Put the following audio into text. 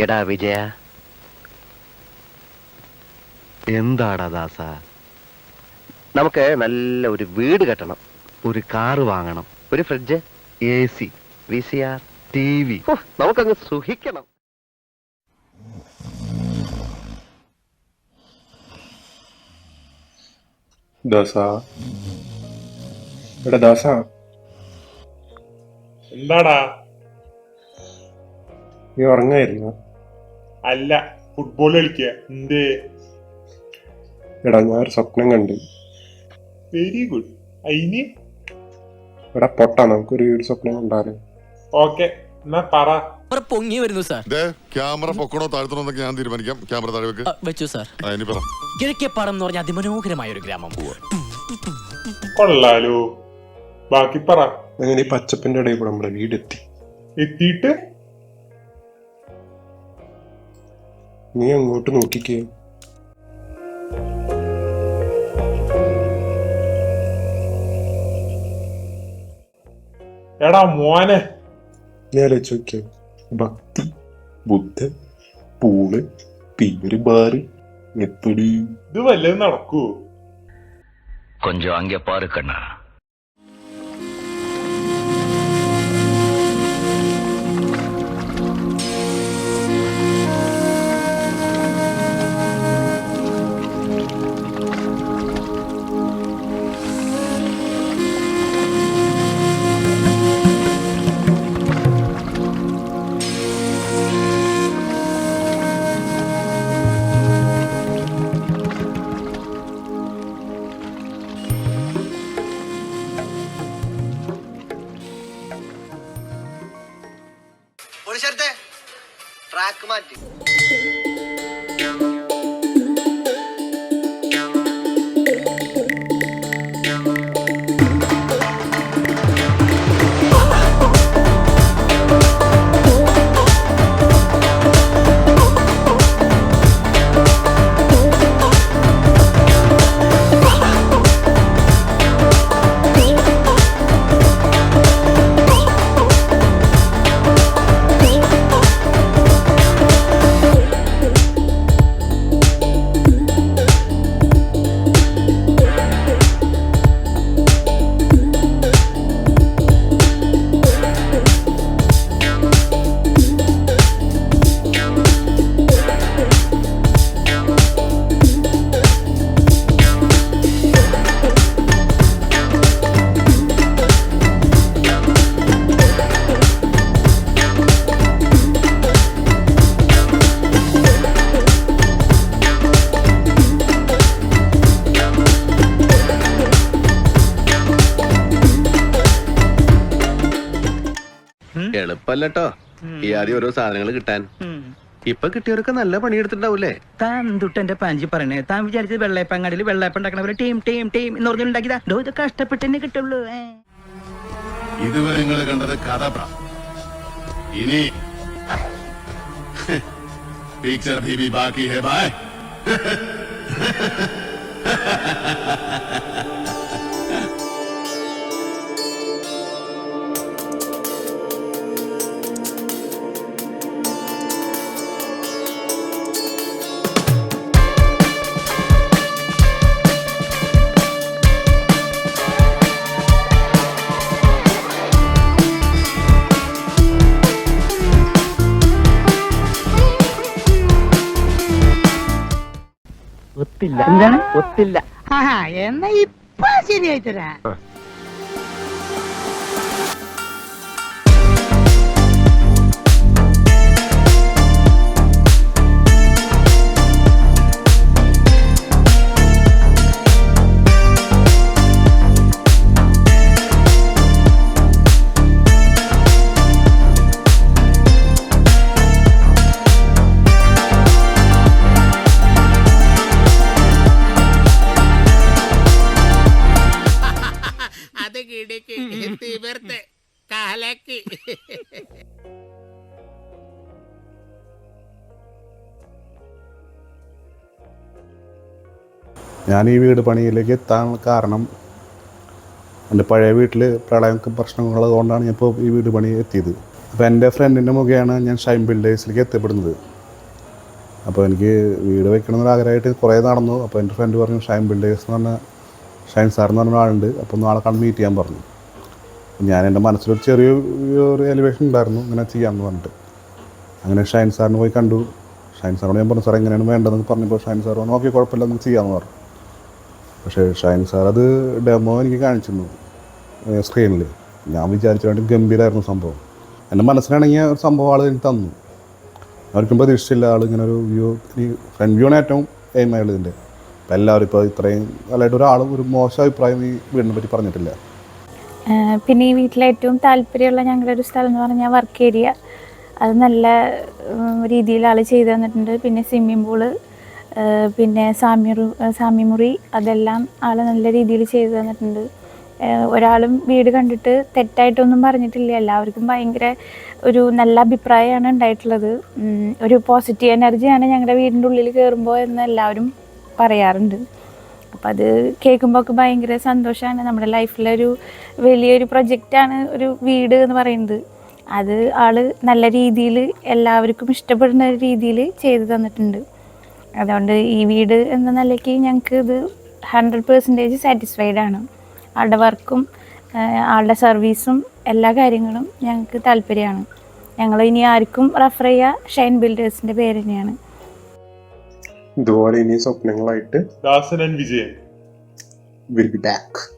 എടാ വിജയ. എന്താടാ ദാസ? നമുക്ക് നല്ല ഒരു വീട് കെട്ടണം. ഒരു കാറ് വാങ്ങണം. ഒരു fridge. A C. V C R. T V. നമുക്കങ്ങ് സുഖിക്കണം. ദാസ. എടാ ദാസ. എന്താടാ? നീ ഉറങ്ങായിരുന്നു? അല്ല ഫുട്ബോൾ കളിക്കുക എന്തേ? എടാ ഞാൻ ഒരു സ്വപ്നം കണ്ട്. വെരി ഗുഡ് അയിന് എടാ പൊട്ടാ നമുക്കൊരു ഒരു സ്വപ്നം കണ്ടാലോ? ഓക്കെ എന്നാ പറ. പൊങ്ങി വരുന്നു സാർ. ദേ, ക്യാമറ പൊക്കണോ താഴ്ത്തണോ എന്നൊക്കെ ഞാൻ തീരുമാനിക്കാം. ക്യാമറ താഴെ വെക്ക്. വെച്ചു സാർ. ഇനി പറ. കിഴക്കേപ്പാടം എന്ന് പറഞ്ഞ അതിമനോഹരമായ ഒരു ഗ്രാമം. കൊള്ളാലോ. ബാക്കി പറ. അങ്ങനെ ഈ പച്ചപ്പിന്റെ ഇടയിൽ കൂടെ നമ്മുടെ എത്തി എത്തിയിട്ട് നീ അങ്ങോട്ട് നോക്കിക്കേ എടാ മോനെ നീ ആലോചിച്ച് നോക്കിയോ ഭക്തി ബുദ്ധൻ പൂള് പിന്നൊരു ബാറ് എപ്പടി ഇത് വല്ലതും നടക്കൂ கொஞ்சம் அங்கே பாரு கண்ணா ട്രാക്ക് മാറ്റി. എളുപ്പല്ലോ ഈ ആദ്യം ഓരോ സാധനങ്ങൾ കിട്ടാൻ. ഇപ്പൊ കിട്ടിയവരൊക്കെ നല്ല പണിയെടുത്തിട്ടുണ്ടാവൂലേ താൻ തൊട്ടെന്റെ പാഞ്ചി പറയണേ? താൻ വിചാരിച്ചത് വെള്ളയപ്പങ്ങാടിയിൽ വെള്ളയപ്പം ഉണ്ടാക്കണ പോലെ ടീം ടീം ടീം എന്ന് പറഞ്ഞുണ്ടാക്കിയതാ. ഇത് കഷ്ടപ്പെട്ട് തന്നെ കിട്ടുള്ളൂ ഇതുവരെ നിങ്ങൾ കണ്ടത് കഥ ഇനി പിക്ചർ ഭീമി ബാക്കി ഹേ ബായ് ഒത്തില്ല. എന്താണ്? ഒത്തില്ല. എന്നാ ഇപ്പൊ ശരിയായി തരാ. ഞാൻ ഈ വീട് പണിയിലേക്ക് എത്താൻ കാരണം എന്റെ പഴയ വീട്ടിൽ പ്രളയം പ്രശ്നങ്ങൾ കൊണ്ടാണ് ഞാൻ ഇപ്പോൾ ഈ വീട് പണി എത്തിയത്. അപ്പോൾ എന്റെ ഫ്രണ്ടിന്റെ മുഖേന ഞാൻ ഷൈൻ ബിൽഡേഴ്സിലേക്ക് എത്തിപ്പെടുന്നത്. അപ്പോൾ എനിക്ക് വീട് വെക്കണമെന്നൊരു ആഗ്രഹമായിട്ട് കുറേ നടന്നു. അപ്പോൾ എന്റെ ഫ്രണ്ട് പറഞ്ഞു ഷൈൻ ബിൽഡേഴ്സ് എന്ന് പറഞ്ഞ ഷൈൻ സാർ എന്ന് പറഞ്ഞ ആളുണ്ട് അപ്പോൾ നാളെ കണ്ട് മീറ്റ് ചെയ്യാൻ പറഞ്ഞു. ഞാൻ എന്റെ മനസ്സിലൊരു ചെറിയ ഒരു എലിവേഷൻ ഉണ്ടായിരുന്നു ഇങ്ങനെ ചെയ്യാമെന്ന് പറഞ്ഞിട്ട്. അങ്ങനെ ഷൈൻ സാറിന് പോയി കണ്ടു. ഷൈൻ സാറിനോട് ഞാൻ പറഞ്ഞു സാർ എങ്ങനെയാണ് വേണ്ടതെന്ന് പറഞ്ഞപ്പോൾ ഷൈൻ സാർ പറഞ്ഞു ഓക്കെ കുഴപ്പമില്ല നമുക്ക് ചെയ്യാമെന്ന് പറഞ്ഞു. പക്ഷേ ഷൈൻ സാർ അത് ഡെമോ എനിക്ക് കാണിച്ചിരുന്നു സ്ക്രീനിൽ ഞാൻ വിചാരിച്ചതായിട്ട് ഗംഭീരമായിരുന്നു സംഭവം. എന്റെ മനസ്സിലാണെങ്കിൽ ഒരു സംഭവം ആൾ എനിക്ക് തന്നു. അവർക്കും പ്രതീക്ഷിച്ചില്ല ആൾ ഇങ്ങനെ ഒരു വ്യൂ ഫ്രണ്ട് വ്യൂ ആണ് ഏറ്റവും എയിം ആയുള്ളത് ഇതിന്റെ. അപ്പം എല്ലാവരും ഇപ്പോൾ ഇത്രയും നല്ലതായിട്ട് ഒരാളും ഒരു മോശം അഭിപ്രായം ഈ വീടിനെ പറ്റി പറഞ്ഞിട്ടില്ല. പിന്നെ ഈ വീട്ടിലെ ഏറ്റവും താല്പര്യമുള്ള ഞങ്ങളുടെ ഒരു സ്ഥലം എന്ന് പറഞ്ഞാൽ വർക്ക് ഏരിയ. അത് നല്ല രീതിയിൽ ആൾ ചെയ്തു തന്നിട്ടുണ്ട്. പിന്നെ സ്വിമ്മിംഗ് പൂൾ പിന്നെ സാമ്യറു സാമ്യമുറി അതെല്ലാം ആൾ നല്ല രീതിയിൽ ചെയ്തു തന്നിട്ടുണ്ട്. ഒരാളും വീട് കണ്ടിട്ട് തെറ്റായിട്ടൊന്നും പറഞ്ഞിട്ടില്ല. എല്ലാവർക്കും ഭയങ്കര ഒരു നല്ല അഭിപ്രായമാണ് ഉണ്ടായിട്ടുള്ളത്. ഒരു പോസിറ്റീവ് എനർജിയാണ് ഞങ്ങളുടെ വീടിന്റെ ഉള്ളിൽ കയറുമ്പോൾ എന്ന് എല്ലാവരും പറയാറുണ്ട്. അപ്പം അത് കേൾക്കുമ്പോൾ ഒക്കെ ഭയങ്കര സന്തോഷമാണ് നമ്മുടെ ലൈഫിലൊരു വലിയൊരു പ്രൊജക്റ്റാണ് ഒരു വീട് എന്ന് പറയുന്നത്. അത് ആൾ നല്ല രീതിയിൽ എല്ലാവർക്കും ഇഷ്ടപ്പെടുന്ന രീതിയിൽ ചെയ്തു തന്നിട്ടുണ്ട്. അതുകൊണ്ട് ഈ വീട് എന്ന നിലയ്ക്ക് ഞങ്ങൾക്ക് ഇത് ഹൺഡ്രഡ് പേഴ്സന്റേജ് സാറ്റിസ്ഫൈഡ് ആണ്. ആളുടെ വർക്കും ആളുടെ സർവീസും എല്ലാ കാര്യങ്ങളും ഞങ്ങൾക്ക് താല്പര്യമാണ്. ഞങ്ങൾ ഇനി ആർക്കും റെഫർ ചെയ്യുക ഷൈൻ ബിൽഡേഴ്സിന്റെ പേര് തന്നെയാണ്. ഇതുപോലെ ഇനി സ്വപ്നങ്ങളായിട്ട് Dasan and Vijayan. Will be back